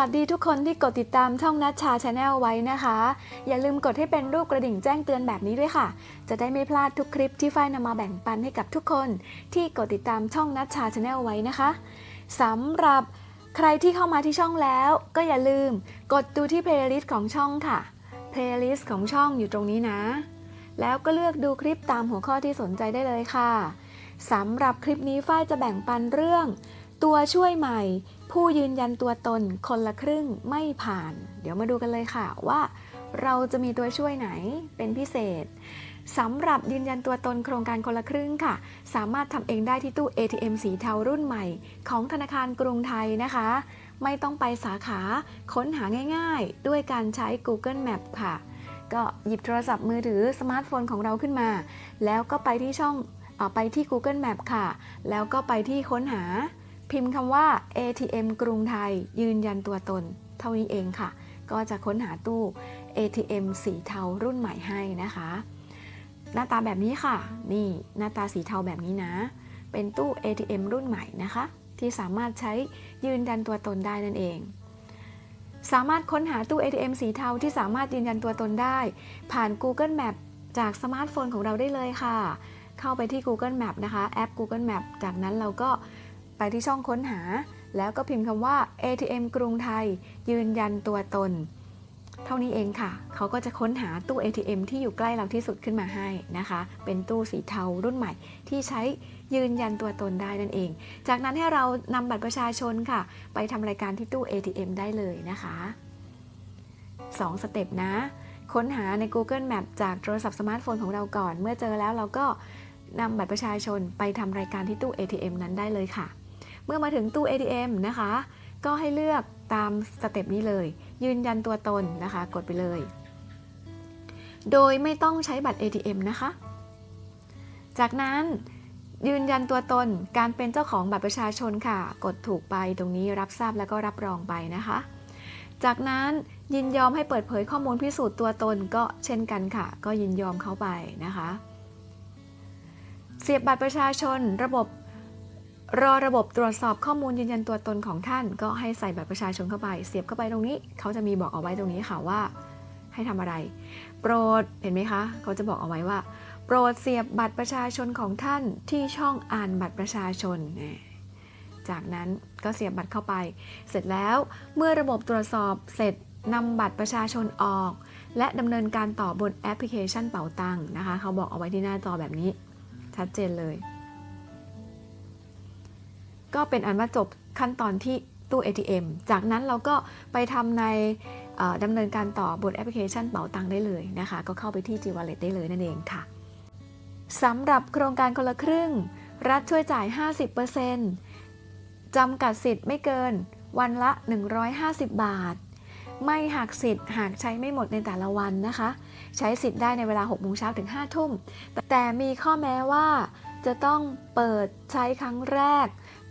วัสดีค่ะสวัสดีทุกคนที่กดติดตามช่องนัชชาชาแนลไว้นะคะ อย่าลืมกดให้เป็นรูปกระดิ่งแจ้งเตือนแบบนี้ด้วยค่ะ จะได้ไม่พลาดทุกคลิปที่ฝ้ายนำมาแบ่งปันให้กับทุกคน ที่กดติดตามช่องนัชชาชาแนลไว้นะคะสำหรับใครที่เข้ามาที่ช่องแล้ว ก็อย่าลืมกดดูที่เพลย์ลิสต์ของช่องค่ะเพลย์ลิสต์ของช่องอยู่ตรงนี้นะ แล้วก็เลือกดูคลิปตามหัวข้อที่สนใจได้เลยค่ะสำหรับคลิปนี้ฝ้ายจะแบ่งปันเรื่อง ตัวช่วยใหม่ ผู้ยืนยันตัวตนคนละครึ่งไม่ผ่าน เดี๋ยวมาดูกันเลยค่ะว่าเราจะมีตัวช่วยไหนเป็นพิเศษสำหรับยืนยันตัวตนโครงการคนละครึ่งค่ะ สามารถทำเองได้ที่ตู้ ATM สีเทารุ่นใหม่ ของธนาคารกรุงไทยนะคะ ไม่ต้องไปสาขาค้นหาง่ายๆ ด้วยการใช้ Google Map ค่ะ ก็หยิบโทรศัพท์มือถือสมาร์ทโฟนของเราขึ้นมา แล้วก็ไปที่ช่องอไปที่ Google Map ค่ะ แล้วก็ไปที่ค้นหา พิมพ์คำว่า ATM กรุงไทย ยืนยันตัวตน เท่านี้เองค่ะ ก็จะค้นหาตู้ ATM สีเทารุ่นใหม่ให้นะคะ หน้าตาแบบนี้ค่ะ นี่หน้าตาสีเทาแบบนี้นะ เป็นตู้ ATM รุ่นใหม่นะคะ ที่สามารถใช้ยืนยันตัวตนได้นั่นเอง สามารถค้นหาตู้ ATM สีเทาที่สามารถยืนยันตัวตนได้ ผ่าน Google Map จากสมาร์ทโฟนของเราได้เลยค่ะ เข้าไปที่ Google Map นะคะ แอป Google Map จากนั้นเราก็ ไปที่ช่องค้นหา แล้วก็พิมพ์คำว่า ATM กรุงไทย ยืนยันตัวตน เท่านี้เองค่ะ เขาก็จะค้นหาตู้ ATM ที่อยู่ใกล้เราที่สุดขึ้นมาให้นะคะ เป็นตู้สีเทารุ่นใหม่ ที่ใช้ยืนยันตัวตนได้นั่นเอง จากนั้นให้เรานำบัตรประชาชนค่ะ ไปทำรายการที่ตู้ ATM ได้เลยนะคะ 2 สเต็ปนะค้นหาใน Google Map จากโทรศัพท์สมาร์ทโฟนของเราก่อน เมื่อเจอแล้วเราก็นำบัตรประชาชนไปทำรายการที่ตู้ ATM นั้นได้เลยค่ะ เมื่อมาถึงตู้ ATM นะคะ ก็ให้เลือกตามสเต็ปนี้เลย ยืนยันตัวตนนะคะ กดไปเลย โดยไม่ต้องใช้บัตร ATM นะคะ จากนั้นยืนยันตัวตนการเป็นเจ้าของบัตรประชาชนค่ะ กดถูกไปตรงนี้รับทราบแล้วก็รับรองไปนะคะ จากนั้นยินยอมให้เปิดเผยข้อมูลพิสูจน์ตัวตนก็เช่นกันค่ะ ก็ยินยอมเข้าไปนะคะ เสียบบัตรประชาชนระบบ รอระบบตรวจสอบข้อมูลยืนยันตัวตนของท่าน ก็ให้ใส่บัตรประชาชนเข้าไป เสียบเข้าไปตรงนี้ เขาจะมีบอกเอาไว้ตรงนี้ค่ะว่า ให้ทำอะไร โปรดเห็นไหมคะ เขาจะบอกเอาไว้ว่า โปรดเสียบบัตรประชาชนของท่านที่ช่องอ่านบัตรประชาชน จากนั้นก็เสียบบัตรเข้าไป เสร็จแล้วเมื่อระบบตรวจสอบเสร็จนำบัตรประชาชนออก และดำเนินการต่อบนแอปพลิเคชันเป๋าตังค์นะคะ เขาบอกเอาไว้ที่หน้าจอแบบนี้ ชัดเจนเลย ก็เป็นอันว่าจบขั้นตอนที่ตู้ ATM จากนั้นเราก็ไปทำในดำเนินการต่อบนแอปพลิเคชันเป๋าตังได้เลยนะคะ ก็เข้าไปที่ G Wallet ได้เลยนั่นเองค่ะสำหรับโครงการคนละครึ่ง รัฐช่วยจ่าย 50%จำกัดสิทธิ์ไม่เกินวันละ 150 บาท ไม่หักสิทธิ์หากใช้ไม่หมดในแต่ละวันนะคะ ใช้สิทธิ์ได้ในเวลา6โมงเช้าถึง5ทุ่ม แต่มีข้อแม้ว่าจะต้องเปิดใช้ครั้งแรก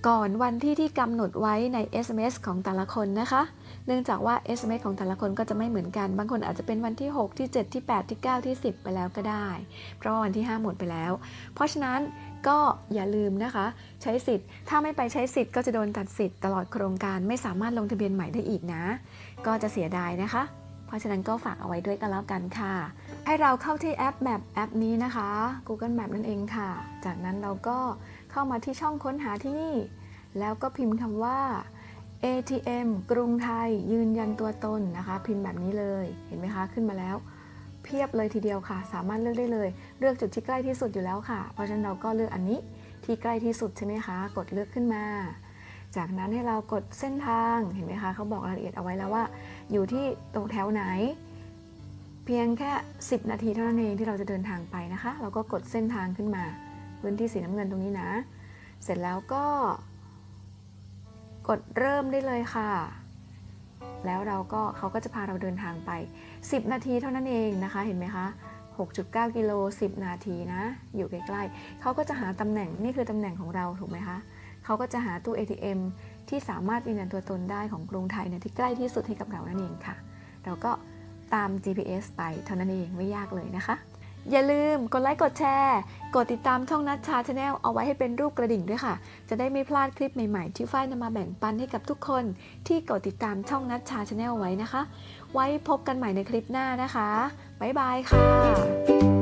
ก่อนวันที่ที่กำหนดไว้ใน SMS ของแต่ละคนนะคะ เนื่องจากว่า SMS ของแต่ละคนก็จะไม่เหมือนกัน บางคนอาจจะเป็นวันที่ 6 ที่ 7 ที่ 8 ที่ 9 ที่ 10 ไปแล้วก็ได้ เพราะวันที่ 5 หมดไปแล้ว เพราะฉะนั้นก็อย่าลืมนะคะ ใช้สิทธิ์ ถ้าไม่ไปใช้สิทธิ์ก็จะโดนตัดสิทธิ์ตลอดโครงการไม่สามารถลงทะเบียนใหม่ได้อีกนะ ก็จะเสียดายนะคะ เพราะฉะนั้นก็ฝากเอาไว้ด้วยกันแล้วกันค่ะ ให้เราเข้าที่แอปแบบแอปนี้นะคะ Google Map นั่นเองค่ะ จากนั้นเราก็เข้ามาที่ช่องค้นหาที่นี่ แล้วก็พิมพ์คำว่า ATM กรุงไทย ยืนยันตัวตนนะคะ พิมพ์แบบนี้เลยเห็นไหมคะขึ้นมาแล้ว เพียบเลยทีเดียวค่ะ สามารถเลือกได้เลย เลือกจุดที่ใกล้ที่สุดอยู่แล้วค่ะ เพราะฉะนั้นเราก็เลือกอันนี้ที่ใกล้ที่สุดใช่ไหมคะ กดเลือกขึ้นมา จากนั้นให้เรากดเส้นทางเห็นไหมคะเขาบอกรายละเอียดเอาไว้แล้วว่า อยู่ที่ตรงแถวไหน เพียงแค่ 10 นาทีเท่านั้นเองที่เราจะเดินทางไปนะคะ เราก็กดเส้นทางขึ้นมา พื้นที่สีน้ำเงินตรงนี้นะ เสร็จแล้วก็ กดเริ่มได้เลยค่ะ แล้วเราก็เขาก็จะพาเราเดินทางไป 10 นาทีเท่านั้นเองนะคะ เห็นไหมคะ 6.9 กิโล 10 นาทีนะ อยู่ใกล้ๆ เขาก็จะหาตำแหน่ง นี่คือตำแหน่งของเราถูกไหมคะ เขาก็จะหาตู้ ATM ที่สามารถยืนยันตัวตนได้ของกรุงไทยเนี่ยที่ใกล้ที่สุดให้กับเรานั่นเองค่ะ เราก็ ตาม GPS ไปเท่านั้นเองไม่ยากเลยนะคะ อย่าลืมกดไลค์กดแชร์ กดติดตามช่องนัชชาชาแนลเอาไว้ให้เป็นรูปกระดิ่งด้วยค่ะ จะได้ไม่พลาดคลิปใหม่ๆ ที่ฝ้ายนำมาแบ่งปันให้กับทุกคน ที่กดติดตามช่องนัชชาชาแนลไว้นะคะ ไว้พบกันใหม่ในคลิปหน้านะคะบ๊ายบายค่ะ